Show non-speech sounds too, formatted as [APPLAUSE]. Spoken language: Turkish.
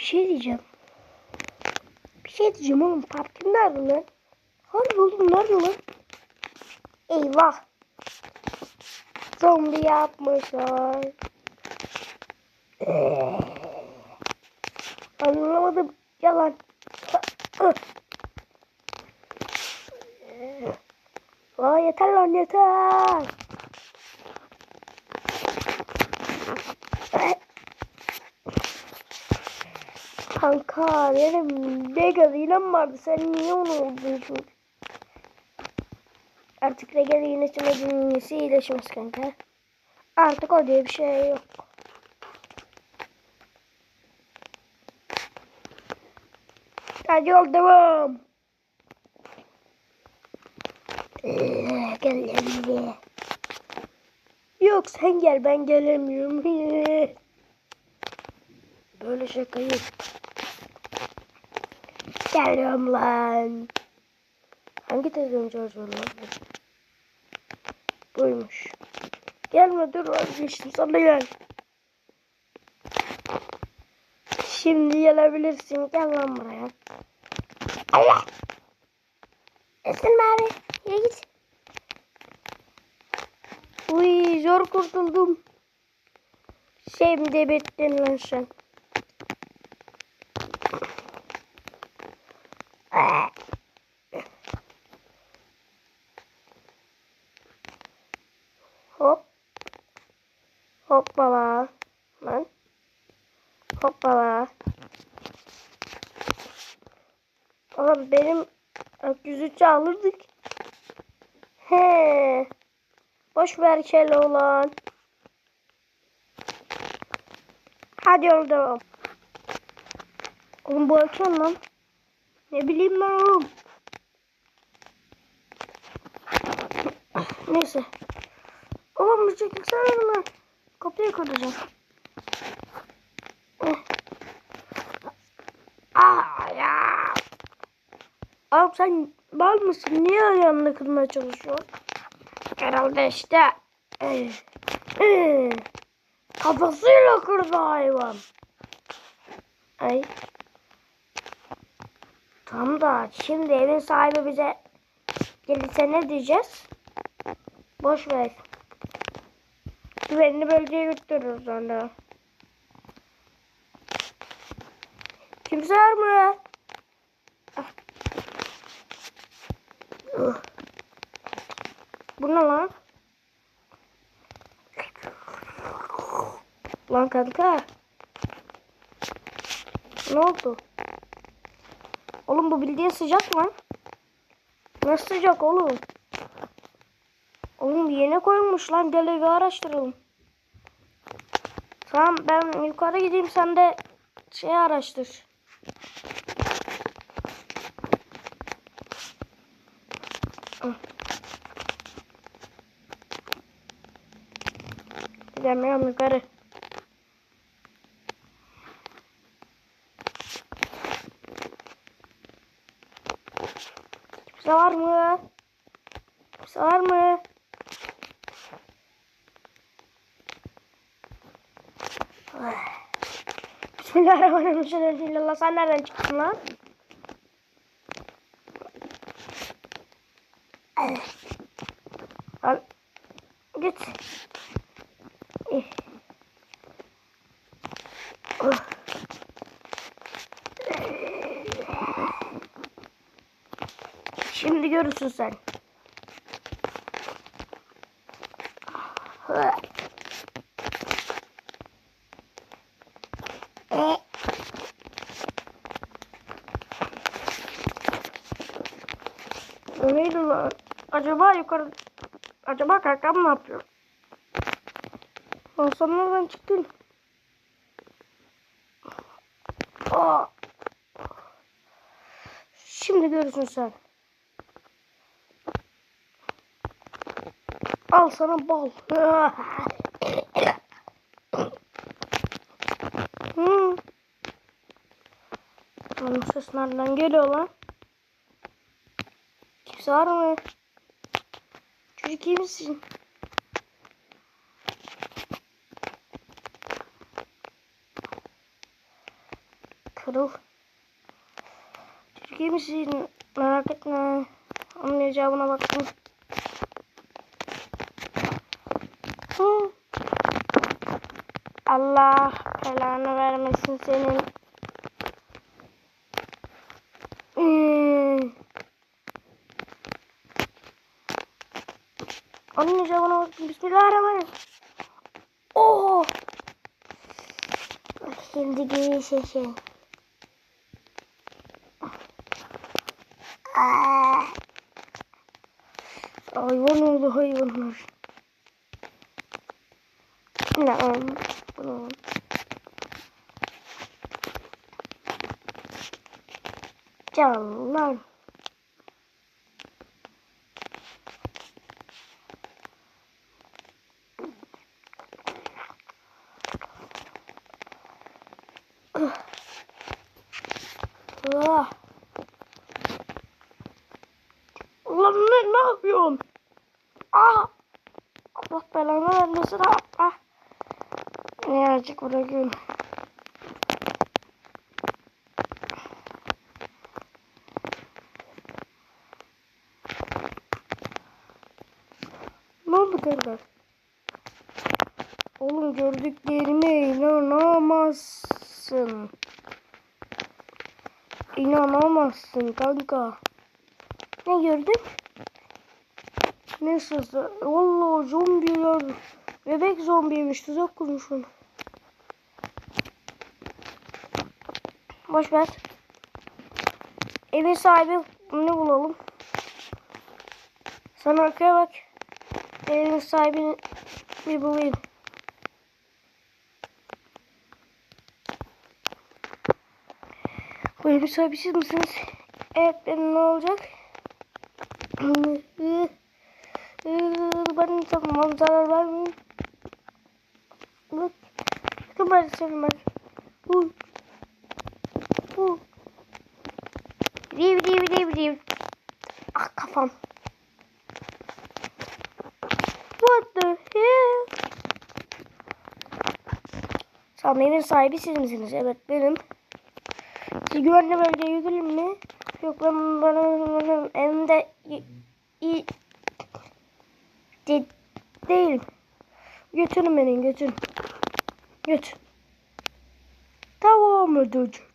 Bir şey diyeceğim. Bir şey diyeceğim oğlum. Partim nerede lan? Harbi oğlum nerede lan? Eyvah. Zombi yapmışlar. Ee, Anlamadım. Yalan. Vay yeter lan yeter. Kanka benim Mega Zina'm vardı. Sen niye onu oldun çünkü? Artık Mega Zina'sına dünyası iyileşmez kanka. Artık o diye bir şey yok. Hadi yol devam. Gel. Yok sen gel ben gelemiyorum. [LAUGHS] Böyle şaka yok. Geliyorum lan. Hangi televizyon çalışıyor lan? Buymuş. Gelme dur vazgeçtim sana gel. Şimdi gelebilirsin. Gel lan buraya. Allah. Esirme abi. Yürü git. Uy zor kurtuldum. Şimdi bittin lan sen. Aa. Hop. Hoppala. Lan. Hoppala. Oğlum benim 403'ü alırdık. He. Boş ver Keloğlan. Hadi yol devam. Oğlum bu akşam lan. Ne bileyim ben oğlum. Neyse. Oğlum bir çekilsene lan. Kıracağım. Eh. Aa ya. Abi sen bal mısın? Niye ayağını kırmaya çalışıyorsun? Herhalde işte. eh, eh, Kafasıyla kırdı hayvan. Ay. Tam da şimdi evin sahibi bize gelirse ne diyeceğiz? Boş ver. Güvenli bölgeye götürürüz sonra. Kimse var mı? Ah. Uh. Bu ne lan? Lan kanka. Ne oldu? Oğlum bu bildiğin sıcak lan. Nasıl sıcak oğlum? Yeni koymuş lan. Gel evi araştıralım. Tamam ben yukarı gideyim sen de şey araştır. Gidemiyorum yukarı. Kimse var mı? Kimse var mı? Bismillahirrahmanirrahim. Sen nereden çıktın lan? Al. Git. Şimdi görürsün sen. Eh. O neydi lan? Acaba yukarı... Acaba kankam ne yapıyor? Sen nereden çıktın? Aa. Şimdi görürsün sen. Al sana bal. [LAUGHS] hmm. Ses nereden geliyor lan? Kimse var mı? İyi misin? Kırıl. İyi misin? Merak etme. Onun icabına baktım. Allah belanı vermesin senin. Hmm. Onun icabına baktım. Bismillahirrahmanirrahim. Oh! Bak Şimdi gibi şey. Aa. Hayvan oldu hayvanlar. Ne? Bunu. Canlar. Ah. Ulan ne, ne yapıyorsun? Ah! Allah belanı vermesin ha. Ah! Ne azıcık bırakıyorum. Ne oldu kardeş? Oğlum gördüklerine inanamazsın. İnanamazsın kanka. Ne gördün? Ne sızı? Vallahi zombiler. Bebek zombiymiş. Tuzak kurmuş onu. Boş. Evin sahibi ne bulalım? Sen arkaya bak. Evin sahibini bir bulayım. Bu evin sahibi siz misiniz? Evet benim ne olacak? ben tamam zarar vermeyeyim. Bak. Bakın ben senin ben. Riv riv riv riv. Ah kafam. What the hell? Tamam evin sahibi siz misiniz? Evet benim. Güvenli bölgeye gidelim mi? Yok ben bana evimde i, i, de, değil. Götürün beni götürün. Götür. Tamam ödeyeceğim.